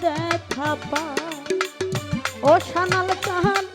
দেখা পা ও সানাল চাঁদ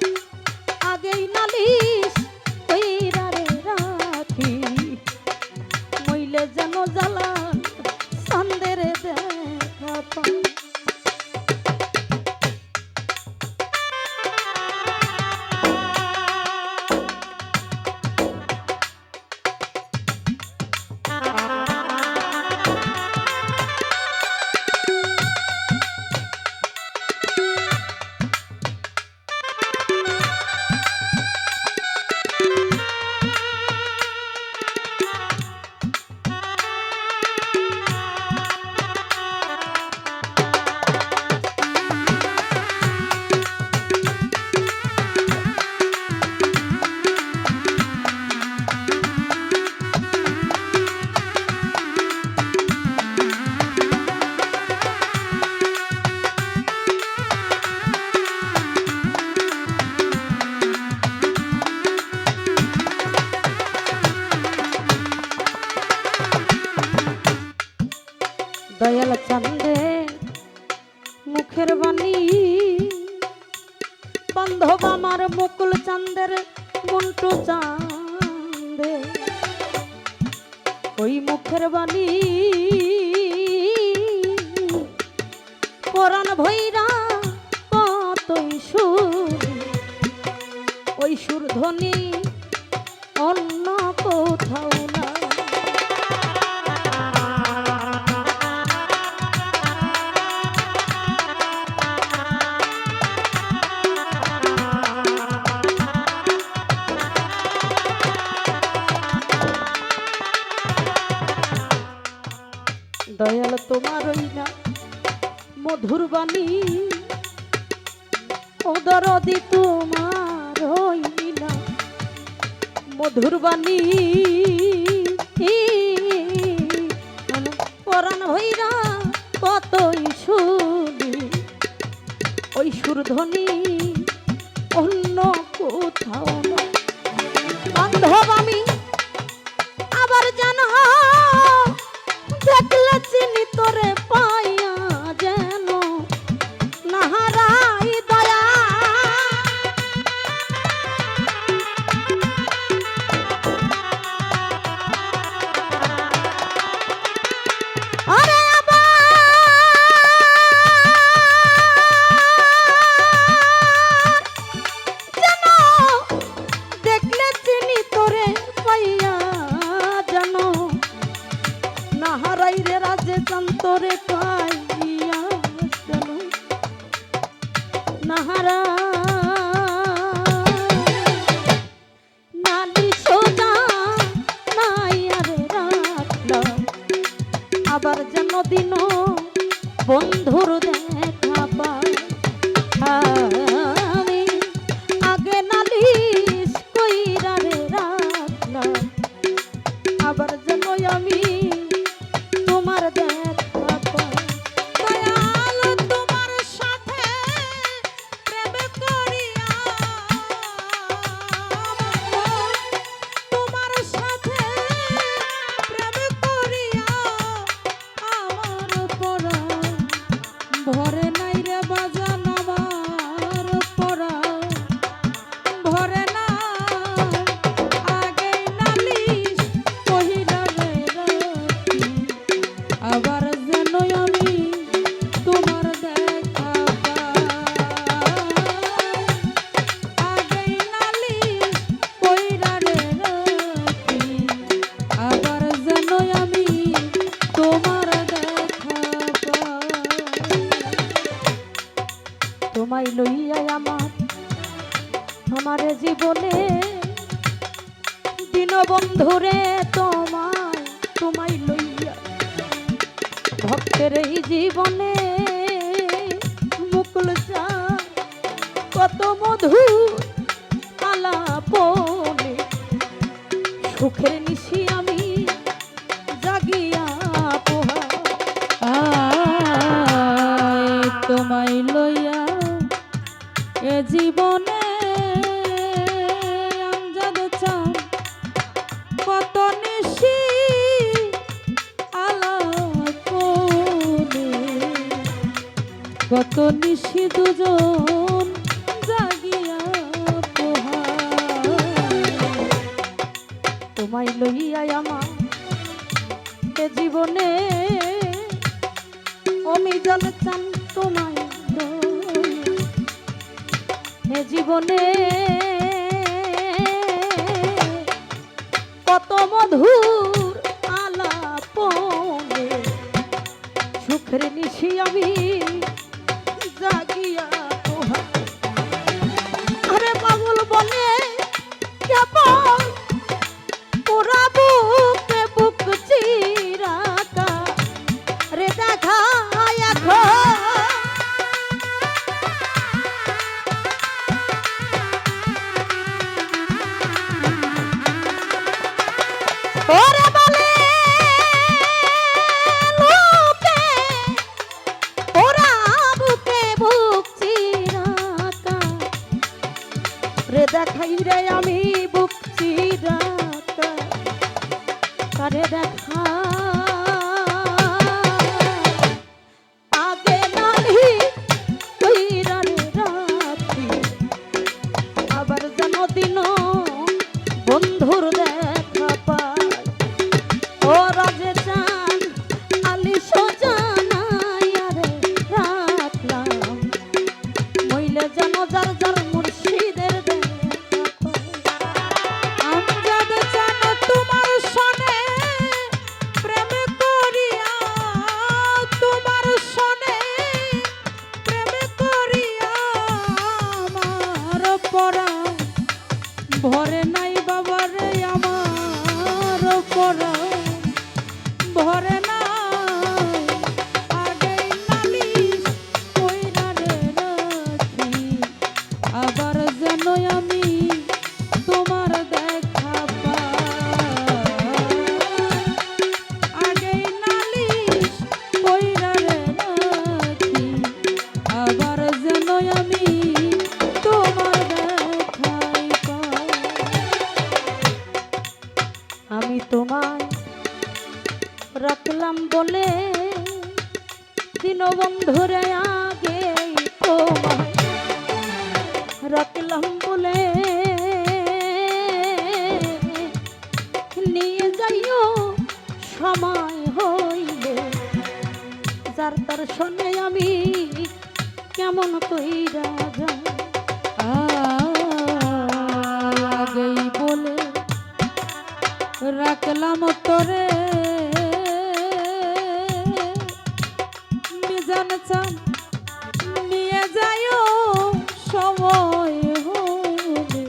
ভৈরা কতই সুর। ওই সুর ধ্বনি অন্য কোথাও না মধুর বাণী। ওদরদি তোমার হইলা মধুর বাণী। পরাণ হইরা কতই শুনি। ওই সুরধ্বনি অন্য কোথাও বান্ধব আমি হারাই রে রাজে চন্তরে পাইয়া নাহারা নালি সোনা নাই আবার বন্ধুর লোকের এই জীবনে মুকুল কত মধু আলাপনে। সুখের নিশি আমি জাগিয়া পোহা তোমায় লইয়া এ জীবনে কত নিশি দুজন জাগিয়া পোহায় তোমায় লইয়াই আমার এ জীবনে আমি জল চান তোমায়। এ জীবনে কত মধুর আলাপনে সুখের নিশি আমি তোমায়। রাখলাম বলে, দীনবন্ধুরে আগে তোমায়। রাখলাম বলে, নিয়ে যাইও, সময় হইলে। যার তার শোনে আমি কেমন কইরা যাই। রাখলাম তোরে। মিজান চান নিয়ে যাইও, সময় হলে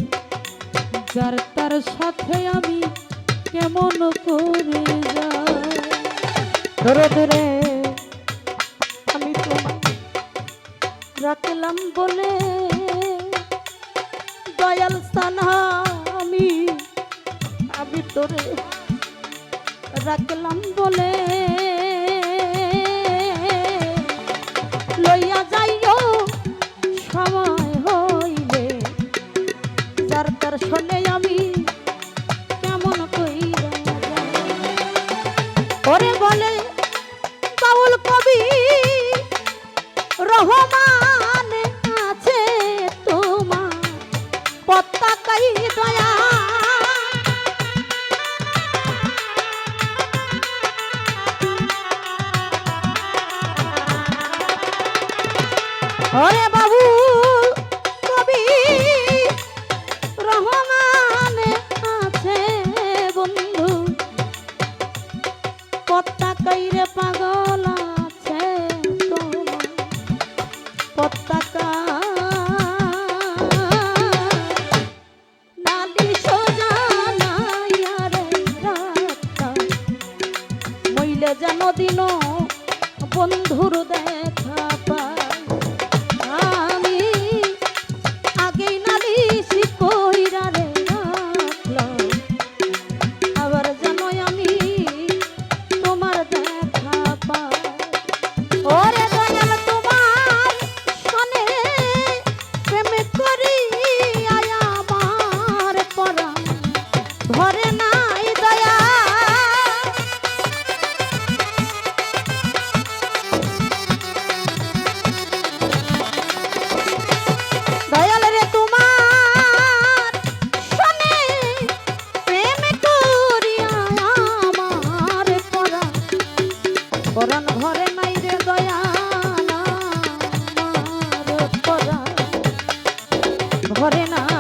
যার তার সাথে আমি কেমন করে ধরে ধরে, আমি তোমায় রাখলাম বলে আমি তোরে রাখলাম বলে লইয়া যাইও, সময় হইলে যার তার শোনে আমি কেমন যাই। ওরে বলে, বাউল কবি, রহমান আছে তোমার পতাকাই দয়া ওরে ভরে না